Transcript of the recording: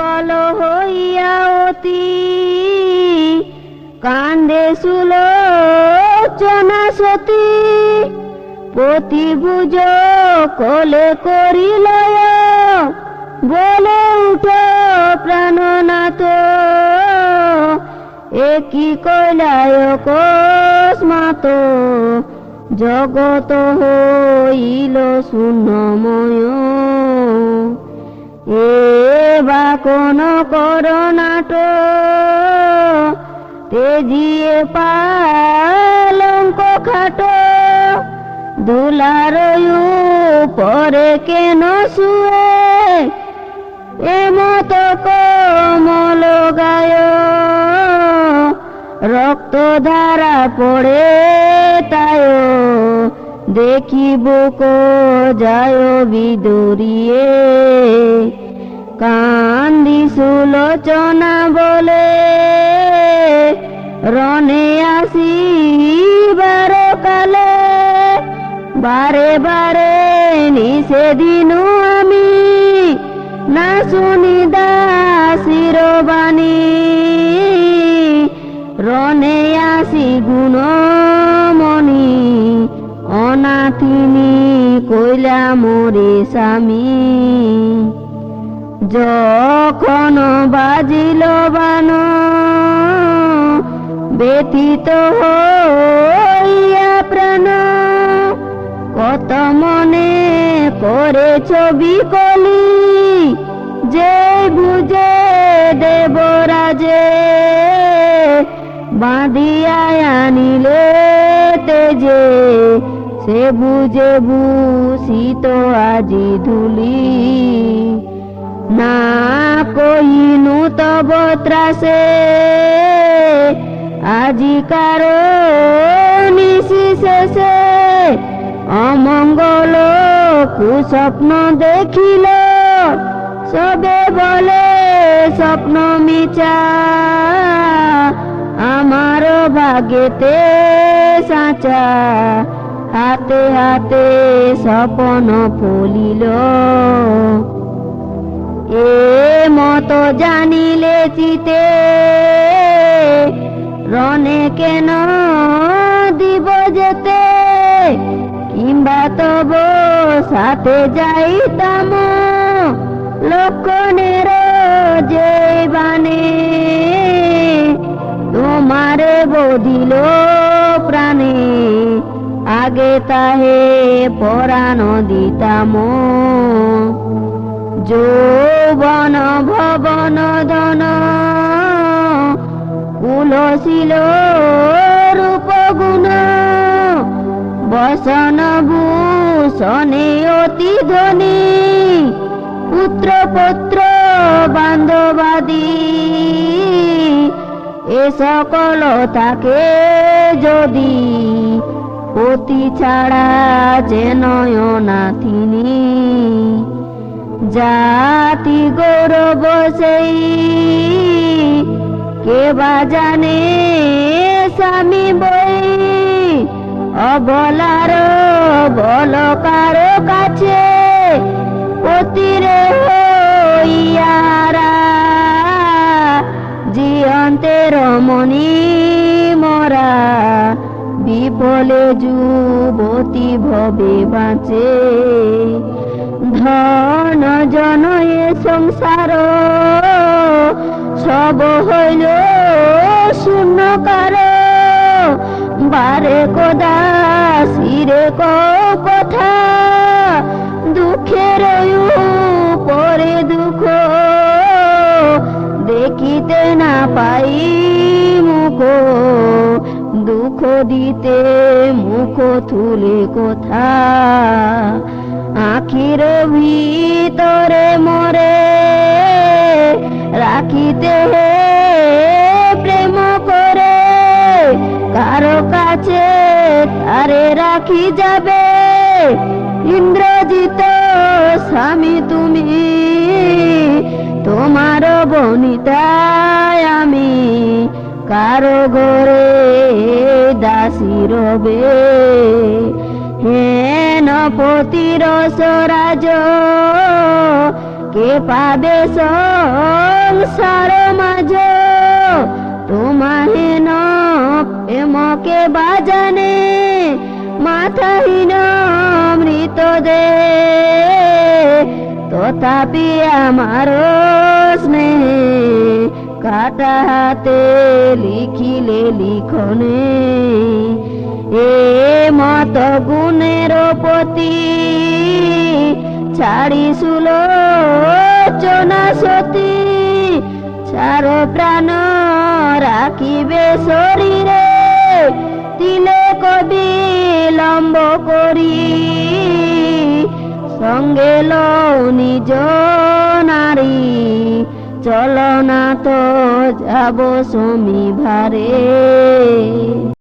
সকল হইয়া অতি। কান্দে সুলোচনা সতী। প্রতিভুজ কলে করিলয় বলে উঠো প্রাণনাথ। একই কইলায় কস্মাত জগত হইল শূন্যময়। এ বা কোন করোনাট তেজিয়ে পালঙ্ক খাটো। দুলার পরে কেন শুয়ে? এমত কমল গায়। রক্ত ধারা পড়ে তায়। দেখিব কো যায় বিদুরিয়ে। কান্দি সুলোচনা বলে রনে আসিবার কালে, বারে বারে নিষেদিনু আমি। না শুনি দাসির বাণী মোরে স্বামী। যখন বাজিল বান, ব্যথিত হইয়া প্রাণ, কত মনে করে ছবি কলি, যে বুঝে দেবরাজে বাঁধিয়া আনিলে তেজে। সে বুঝে ভূষিত আজি ধুলি। না কইনু তব ত্রাসে আজিকার নিশি শেষে। অমঙ্গল কুস্বপ্ন দেখিল, সবে বলে স্বপ্ন মিছা। আমার ভাগেতে সাঁচা হাতে হাতে স্বপন ফলিল। এ মতো জানিলে চিতে রনে কেন দিব যেতে? কিংবা তব সাথে যাইতাম লক্ষণের যে বানে তোমারে বদিল আগে তাহে পরাণ দিতাম। যৌবন ভবন ধন কুলশীল রূপ গুণ বসন ভূষণে অতি ধনী পুত্র পুত্র বান্ধবাদী। এ সকল তাকে যদি অতি ছাড়া যে নয়নাথিনী। জাতি গৌরব সেই, কে বা জানে স্বামী বই? অবলার বলকার কাছে অতিরে হইয়ারা জিয়ন্তে রমণী মরা বিফলে যুবতী ভবে বাঁচে, ধন জন এ সংসার সব হইল শূন্যকার। বারে কদা ক কথা দুঃখের দিতে মুখ তুলে কথা, আখির ভিতরে মরে রাখিতে প্রেম করে, কারও কাছে তারে রাখি যাবে। ইন্দ্রজিত স্বামী তুমি, তোমার বনিতায় আমি কারও ঘরে দাসী রবে। হেন পতির স্বরাজ কে পাবে সংসার মাঝ? তোমাহেন প্রেমকে বাজানে, মাথাহীন মৃত দে তথাপি আমার স্নেহে কাটা হাতে লিখিলে লিখনে, এ মত গুণের পতি ছাড়ি সুলোচনা সতী। চার প্রাণ রাখিবে শরীরে, তিলে কবি লম্ব করি। সঙ্গে লও নিজ নারী চল না তো যাব সমী ভারে